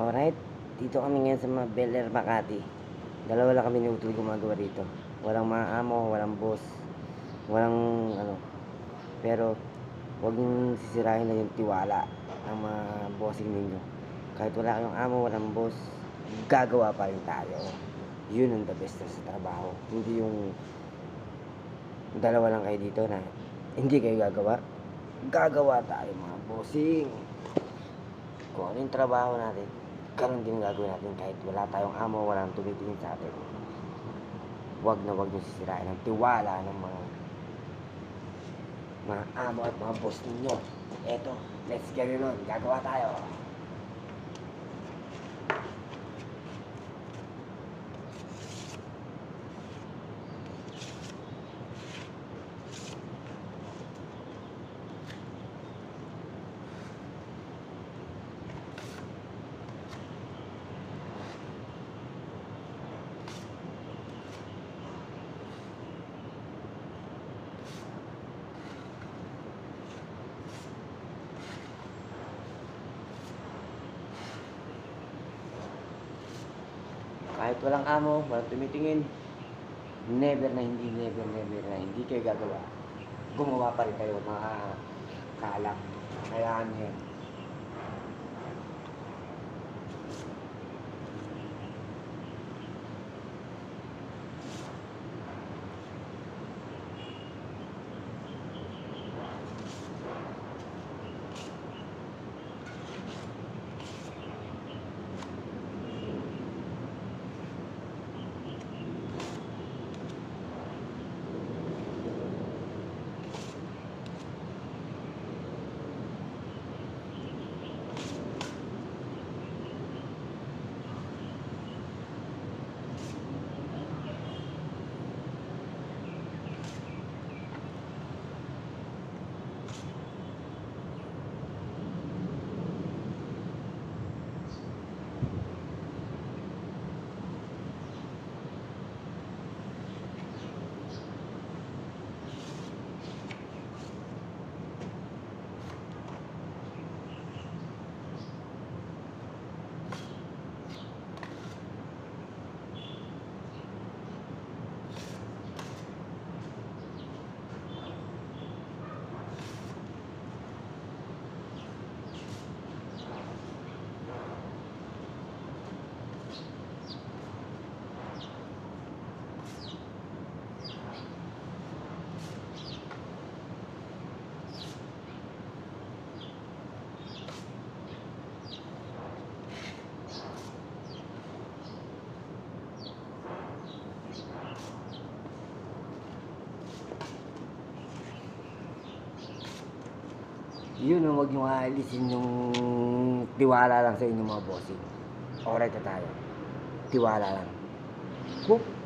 Alright, dito kami ngayon sa mga Bel Air Makati. Dalawa lang kami ni Utol gumagawa dito. Walang mga amo, walang boss, walang ano. Pero, huwag niyong sisirahin na yung tiwala ng mga bossing ninyo. Kahit wala kayong amo, walang boss, gagawa pa rin tayo. Yun ang the best sa trabaho. Hindi yung dalawa lang kayo dito na hindi kayo gagawa. Gagawa tayo mga bossing kung ano yung trabaho natin, ganun din gagawin natin kahit wala tayong amo, walang tumitingin sa atin. Huwag na huwag nyo sisirain ang tiwala ng mga mga amo at mga boss ninyo. Eto, let's get it on. Gagawa tayo. Kahit walang amo, walang tumitingin, never na hindi, never, never na hindi kayo gagawa. Gumawa pa rin kayo, mga kalak. Kayaan nyo yan. Yun ang huwag nyo aalisin yung tiwala lang sa inyo mga bossing. Alright na tayo. Tiwala lang. Boop.